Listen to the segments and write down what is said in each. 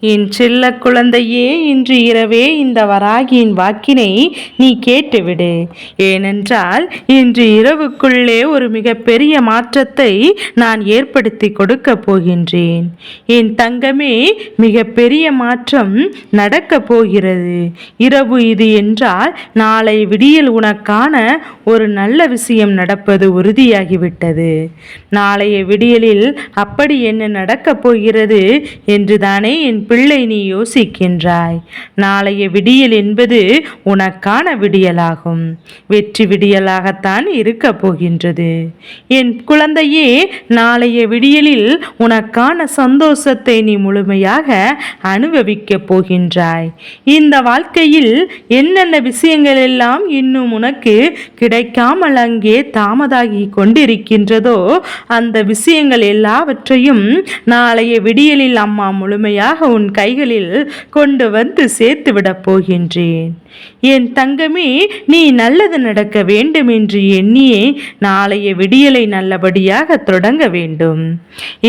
என் செல்ல குழந்தையே இன்று இரவே இந்த வராகியின் வாக்கினை நீ கேட்டுவிடு. ஏனென்றால் இன்று இரவுக்குள்ளே ஒரு மிகப்பெரிய மாற்றத்தை நான் ஏற்படுத்தி கொடுக்க போகின்றேன். என் தங்கமே மிகப்பெரிய மாற்றம் நடக்கப் போகிறது. இரவு இது என்றால் நாளை விடியல் உனக்கான ஒரு நல்ல விஷயம் நடப்பது உறுதியாகிவிட்டது. நாளைய விடியலில் அப்படி என்ன நடக்கப் போகிறது என்றுதானே என் பிள்ளை நீ யோசிக்கின்றாய். நாளைய விடியல் என்பது உனக்கான விடியலாகும். வெற்றி விடியலாகத்தான் இருக்கப் போகின்றது. என் குழந்தையே நாளைய விடியலில் உனக்கான சந்தோஷத்தை நீ முழுமையாக அனுபவிக்கப் போகின்றாய். இந்த வாழ்க்கையில் என்னென்ன விஷயங்கள் எல்லாம் இன்னும் உனக்கு கிடைக்காமல் அங்கே தாமதாகி கொண்டிருக்கின்றதோ அந்த விஷயங்கள் எல்லாவற்றையும் நாளைய விடியலில் அம்மா முழுமையாக உன் கைகளில் கொண்டு வந்து சேர்த்து விடப் போகின்றேன். என் தங்கமே நீ நல்லது நடக்க வேண்டும் என்று எண்ணியே நாளைய விடியலை நல்லபடியாக தொடங்க வேண்டும்.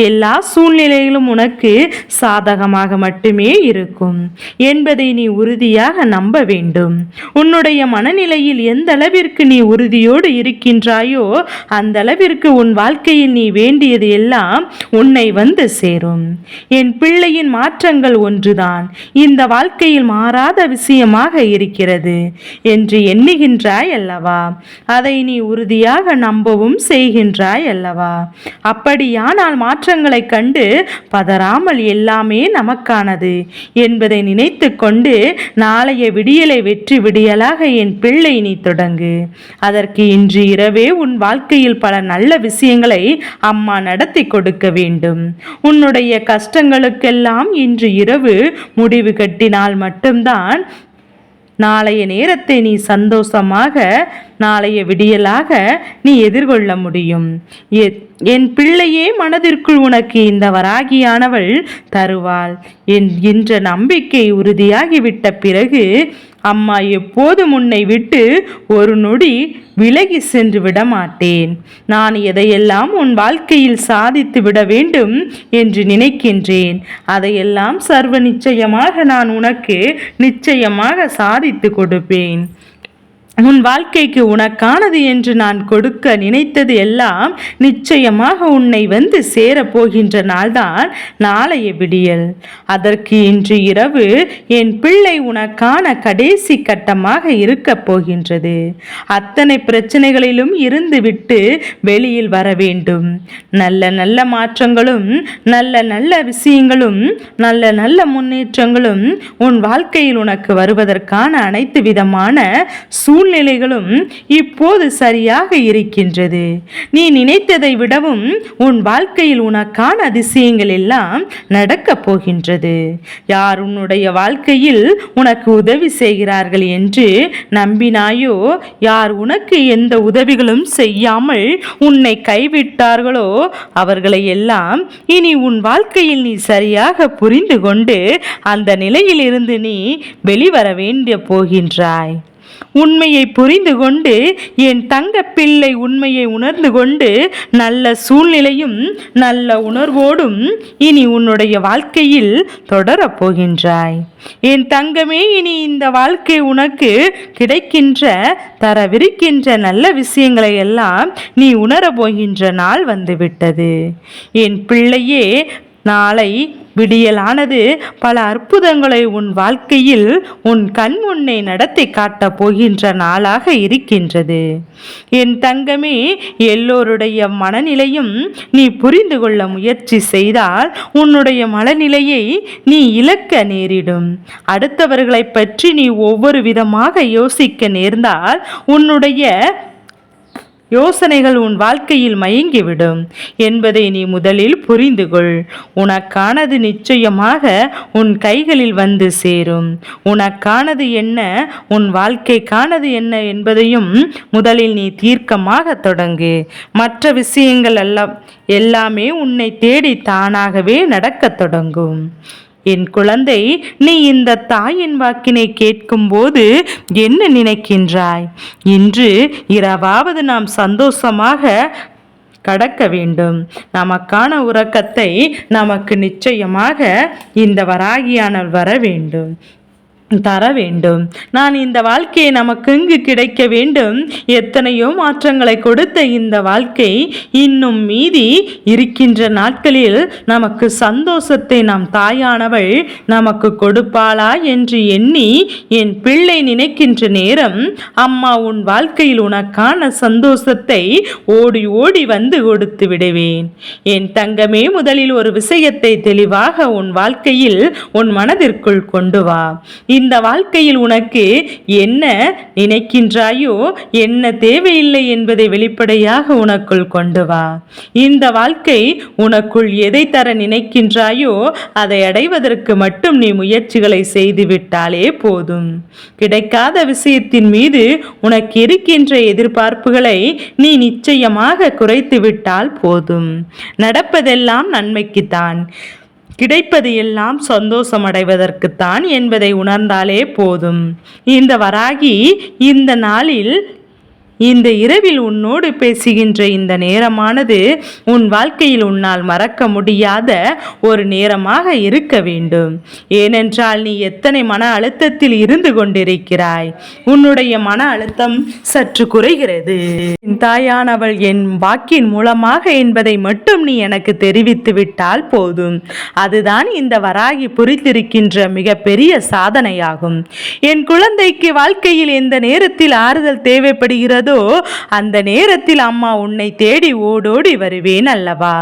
எல்லா சூழ்நிலைகளும் உனக்கு சாதகமாக மட்டுமே இருக்கும். என்பதை நீ உறுதியாக நம்ப வேண்டும். உன்னுடைய மனநிலையில் எந்த அளவிற்கு நீ உறுதியோடு இருக்கின்றாயோ அந்த அளவிற்கு உன் வாழ்க்கையில் நீ வேண்டியது எல்லாம் உன்னை வந்து சேரும். என் பிள்ளையின் மாற்றங்கள் ஒன்றுதான். இந்த வாழ்க்கையில் மாறாத விஷயமாக இருக்கிறது என்று எண்ணுகின்றாய் அல்லவா? அதை நீ உறுதியாக நம்பவும் செய்கின்றாய் அல்லவா? அப்படியானால் மாற்றங்களை கண்டு பதறாமல் எல்லாமே நமக்கானது என்பதை நினைத்து கொண்டு நாளைய விடியலை வெற்றி விடியலாக என் பிள்ளை நீ தொடங்கு. அதற்கு இன்று இரவே உன் வாழ்க்கையில் பல நல்ல விஷயங்களை அம்மா நடத்தி கொடுக்க வேண்டும். உன்னுடைய கஷ்டங்களுக்கெல்லாம் இன்று இரவு முடிவு கட்டினால் மட்டும்தான் நாளைய நேரத்தை நீ சந்தோஷமாக நாளைய விடியலாக நீ எதிர்கொள்ள முடியும். என் பிள்ளையே மனதிற்குள் உனக்கு இந்த வராகியானவள் தருவாள். என் என்ற நம்பிக்கை உறுதியாகிவிட்ட பிறகு அம்மா எப்போதும் உன்னை விட்டு ஒரு நொடி விலகி சென்று விட மாட்டேன் நான் எதையெல்லாம் உன் வாழ்க்கையில் சாதித்து விட வேண்டும் என்று நினைக்கின்றேன் அதையெல்லாம் சர்வ நிச்சயமாக நான் உனக்கு நிச்சயமாக சாதித்து கொடுப்பேன். உன் வாழ்க்கைக்கு உனக்கானது என்று நான் கொடுக்க நினைத்தது எல்லாம் நிச்சயமாக உன்னை வந்து சேரப் போகின்ற நாள்தான் நாளைய விடியல். அதற்கு இன்று இரவு என் பிள்ளை உனக்கான கடைசி கட்டமாக இருக்கப் போகின்றது. அத்தனை பிரச்சனைகளிலும் இருந்துவிட்டு வெளியில் வர வேண்டும். நல்ல நல்ல மாற்றங்களும் நல்ல நல்ல விஷயங்களும் நல்ல நல்ல முன்னேற்றங்களும் உன் வாழ்க்கையில் உனக்கு வருவதற்கான அனைத்து விதமான சூழ்நிலைகளும் இப்போது சரியாக இருக்கின்றது. நீ நினைத்ததை விடவும் உன் வாழ்க்கையில் உனக்கான அதிசயங்கள் எல்லாம் நடக்கப் போகின்றது. யார் உன்னுடைய வாழ்க்கையில் உனக்கு உதவி செய்கிறார்கள் என்று நம்பினாயோ யார் உனக்கு எந்த உதவிகளும் செய்யாமல் உன்னை கைவிட்டார்களோ அவர்களை எல்லாம் இனி உன் வாழ்க்கையில் நீ சரியாக புரிந்து கொண்டு அந்த நிலையிலிருந்து நீ வெளிவர வேண்டிய போகின்றாய். உண்மையை புரிந்து கொண்டு என் தங்க பிள்ளை உண்மையை உணர்ந்து கொண்டு நல்ல சூழ்நிலையும் நல்ல உணர்வோடும் இனி உன்னுடைய வாழ்க்கையில் தொடரப் போகின்றாய். என் தங்கமே இனி இந்த வாழ்க்கை உனக்கு கிடைக்கின்ற தரவிருக்கின்ற நல்ல விஷயங்களை எல்லாம் நீ உணரப் போகின்ற நாள் வந்துவிட்டது என் பிள்ளையே நாளை விடியலானது. பல அற்புதங்களை உன் வாழ்க்கையில் உன் கண் முன்னே நடத்தி காட்டப் போகின்ற நாளாக இருக்கின்றது. என் தங்கமே எல்லோருடைய மனநிலையும் நீ புரிந்து கொள்ள முயற்சி செய்தால் உன்னுடைய மனநிலையை நீ இழக்க நேரிடும். அடுத்தவர்களை பற்றி நீ ஒவ்வொரு விதமாக யோசிக்க நேர்ந்தால் உன்னுடைய யோசனைகள் உன் வாழ்க்கையில் மயங்கிவிடும் என்பதை நீ முதலில் புரிந்து கொள் உனக்கானது நிச்சயமாக உன் கைகளில் வந்து சேரும். உனக்கானது என்ன உன் வாழ்க்கைக்கானது என்ன என்பதையும் முதலில் நீ தீர்க்கமாக தொடங்கு. மற்ற விஷயங்கள் எல்லாம் எல்லாமே உன்னை தேடி தானாகவே நடக்கத் தொடங்கும். என் குழந்தை நீ இந்த தாயின் வாக்கினை கேட்கும்போது என்ன நினைக்கின்றாய்? இன்று இரவாவது நாம் சந்தோஷமாக கடக்க வேண்டும். நமக்கான உறக்கத்தை நமக்கு நிச்சயமாக இந்த வராகியானவர் வர வேண்டும். தர வேண்டும் நான் இந்த வாழ்க்கையை நமக்கு இங்கு கிடைக்க வேண்டும்? எத்தனையோ மாற்றங்களை கொடுத்த இந்த வாழ்க்கை இன்னும் மீதி இருக்கின்ற நாட்களில் நமக்கு சந்தோஷத்தை நம் தாயானவள் நமக்கு கொடுப்பாளா என்று எண்ணி என் பிள்ளை நினைக்கின்ற நேரம் அம்மா உன் வாழ்க்கையில் உனக்கான சந்தோஷத்தை ஓடி ஓடி வந்து கொடுத்து விடுவேன். என் தங்கமே முதலில் ஒரு விஷயத்தை தெளிவாக உன் வாழ்க்கையில் உன் மனதிற்குள் கொண்டு வா. இந்த வாழ்க்கையில் உனக்கு என்ன நினைக்கின்றாயோ என்ன தேவையில்லை என்பதை வெளிப்படையாக உனக்குள் கொண்டு வா. இந்த வாழ்க்கை உனக்குள் எதை தர நினைக்கின்றாயோ அதை அடைவதற்கு மட்டும் நீ முயற்சிகளை செய்துவிட்டாலே போதும். கிடைக்காத விஷயத்தின் மீது உனக்கு இருக்கின்ற எதிர்பார்ப்புகளை நீ நிச்சயமாக குறைத்து விட்டால் போதும். நடப்பதெல்லாம் நன்மைக்குத்தான். கிடைப்பது எல்லாம் சந்தோஷம் அடைவதற்குத்தான் என்பதை உணர்ந்தாலே போதும். இந்த வராகி இந்த நாளில் இந்த இரவில் உன்னோடு பேசுகின்ற இந்த நேரமானது உன் வாழ்க்கையில் உன்னால் மறக்க முடியாத ஒரு நேரமாக இருக்க வேண்டும். ஏனென்றால் நீ எத்தனை மன அழுத்தத்தில் இருந்து கொண்டிருக்கிறாய்? உன்னுடைய மன அழுத்தம் சற்று குறைகிறது. என் தாயானவள் என் வாக்கின் மூலமாக என்பதை மட்டும் நீ எனக்கு தெரிவித்து விட்டால் போதும். அதுதான் இந்த வராகி புரித்திருக்கின்ற மிகப்பெரிய சாதனையாகும். என் குழந்தைக்கு வாழ்க்கையில் எந்த நேரத்தில் ஆறுதல் தேவைப்படுகிறது வருகிறதோ அந்த நேரத்தில் அம்மா உன்னை தேடி ஓடோடி வருவேன் அல்லவா?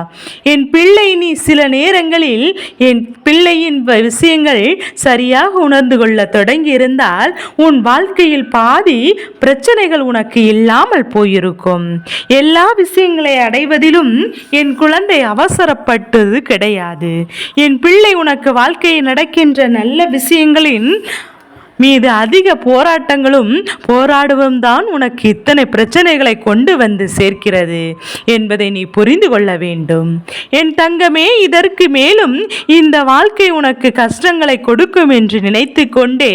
என் பிள்ளை நீ சில நேரங்களில் என் பிள்ளையின் விஷயங்கள் சரியாக உணர்ந்து கொள்ள தொடங்கியிருந்தால் உன் வாழ்க்கையில் பாதி பிரச்சனைகள் உனக்கு இல்லாமல் போயிருக்கும். எல்லா விஷயங்களை அடைவதிலும் என் குழந்தை அவசரப்பட்டது கிடையாது. என் பிள்ளை உனக்கு வாழ்க்கையில் நடக்கின்ற நல்ல விஷயங்களின் மீது அதிக போராட்டங்களும் போராடுவதும் தான் உனக்கு இத்தனை பிரச்சனைகளை கொண்டு வந்து சேர்க்கிறது என்பதை நீ புரிந்து கொள்ள வேண்டும். என் தங்கமே இதற்கு மேலும் இந்த வாழ்க்கை உனக்கு கஷ்டங்களை கொடுக்கும் என்று நினைத்து கொண்டே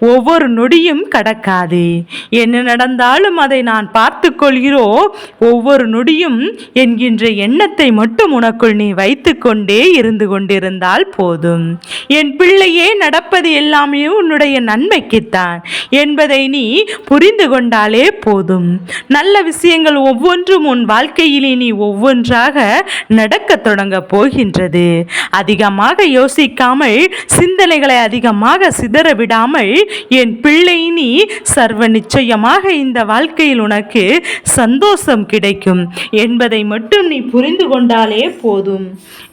ஒவ்வொரு நொடியும் கடக்காது. என்ன நடந்தாலும் அதை நான் பார்த்து கொள்கிறோ? ஒவ்வொரு நொடியும் என்கின்ற எண்ணத்தை மட்டும் உனக்குள் நீ வைத்து கொண்டே இருந்து கொண்டிருந்தால் போதும். என் பிள்ளையே நடப்பது எல்லாமே உன்னுடைய நன்மைக்குத்தான் என்பதை நீ புரிந்து கொண்டாலே போதும். நல்ல விஷயங்கள் ஒவ்வொன்றும் உன் வாழ்க்கையிலே நீ ஒவ்வொன்றாக நடக்க தொடங்க போகின்றது. அதிகமாக யோசிக்காமல் சிந்தனைகளை அதிகமாக சிதற விடாமல் என் பிள்ளை நீ சர்வ நிச்சயமாக இந்த வாழ்க்கையில் உனக்கு சந்தோஷம் கிடைக்கும். என்பதை மட்டும் நீ புரிந்து கொண்டாலே போதும்.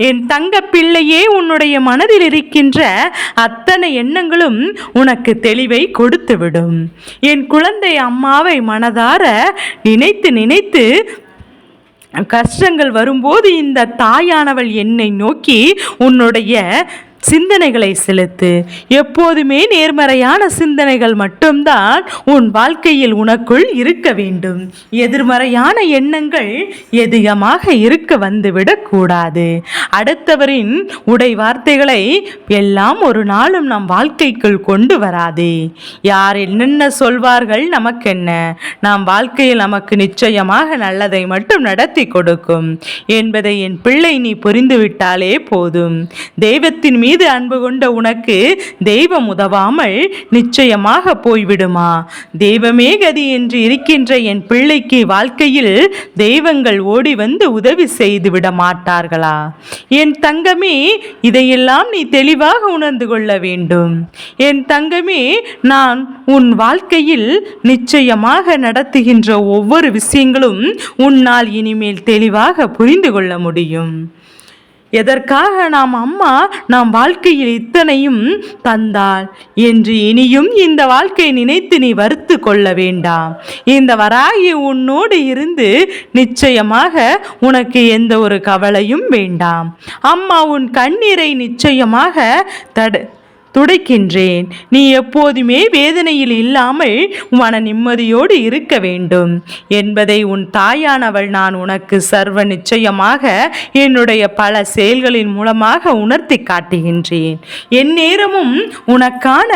என் தங்க பிள்ளையே உன்னுடைய மனதில் இருக்கின்ற அத்தனை எண்ணங்களும் உனக்கு தெளிவை கொடுத்துவிடும். என் குழந்தை அம்மாவை மனதார நினைத்து நினைத்து கஷ்டங்கள் வரும்போது இந்த தாயானவள் என்னை நோக்கி உன்னுடைய சிந்தனைகளை செலுத்து. எப்போதுமே நேர்மறையான சிந்தனைகள் மட்டும்தான் உன் வாழ்க்கையில் உனக்குள் இருக்க வேண்டும். எதிர்மறையான எண்ணங்கள் எதிகமாக இருக்க வந்துவிடக்கூடாது அடுத்தவரின் உடை வார்த்தைகளை எல்லாம் ஒரு நாளும் நம் வாழ்க்கைக்குள் கொண்டு வராதே. யார் என்னென்ன சொல்வார்கள் நமக்கென்ன? நாம் வாழ்க்கையில் நமக்கு நிச்சயமாக நல்லதை மட்டும் நடத்தி கொடுக்கும். என்பதை என் பிள்ளை நீ புரிந்துவிட்டாலே போதும். தெய்வத்தின் மீது மீது அன்பு கொண்ட உனக்கு தெய்வம் உதவாமல் நிச்சயமாக போய்விடுமா? தெய்வமே கதி என்று இருக்கின்ற என் பிள்ளைக்கு வாழ்க்கையில் தெய்வங்கள் ஓடி வந்து உதவி செய்து விட மாட்டார்களா? என் தங்கமே இதையெல்லாம் நீ தெளிவாக உணர்ந்து கொள்ள வேண்டும். என் தங்கமே நான் உன் வாழ்க்கையில் நிச்சயமாக நடத்துகின்ற ஒவ்வொரு விஷயங்களும் உன்னால் இனிமேல் தெளிவாக புரிந்து கொள்ள முடியும். எதற்காக நாம் அம்மா நாம் வாழ்க்கையில் இத்தனையும் தந்தாள் என்று இனியும் இந்த வாழ்க்கையை நினைத்து நீ வருத்து கொள்ள வேண்டாம். இந்த வராகி உன்னோடு இருந்து நிச்சயமாக உனக்கு எந்த ஒரு கவலையும் வேண்டாம். அம்மா உன் கண்ணீரை நிச்சயமாக தடு துடைக்கின்றேன். நீ எப்போதுமே வேதனையில் இல்லாமல் மன நிம்மதியோடு இருக்க வேண்டும். என்பதை உன் தாயானவள் நான் உனக்கு சர்வ நிச்சயமாக என்னுடைய பல செயல்களின் மூலமாக உணர்த்தி காட்டுகின்றேன். என் நேரமும் உனக்கான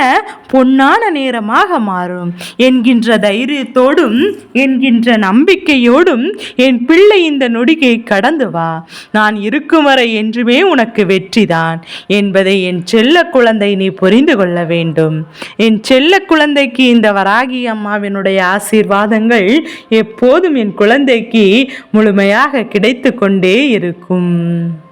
பொன்னான நேரமாக மாறும். என்கின்ற தைரியத்தோடும் என்கின்ற நம்பிக்கையோடும் என் பிள்ளை இந்த நொடிகை கடந்து வா. நான் இருக்கும் வரை என்றுமே உனக்கு வெற்றிதான். என்பதை என் செல்ல குழந்தை நீ புரிந்து கொள்ள வேண்டும். என் செல்ல குழந்தைக்கு இந்த வராகி அம்மாவினுடைய ஆசீர்வாதங்கள் எப்போதும் என் குழந்தைக்கு முழுமையாக கிடைத்து கொண்டே இருக்கும்.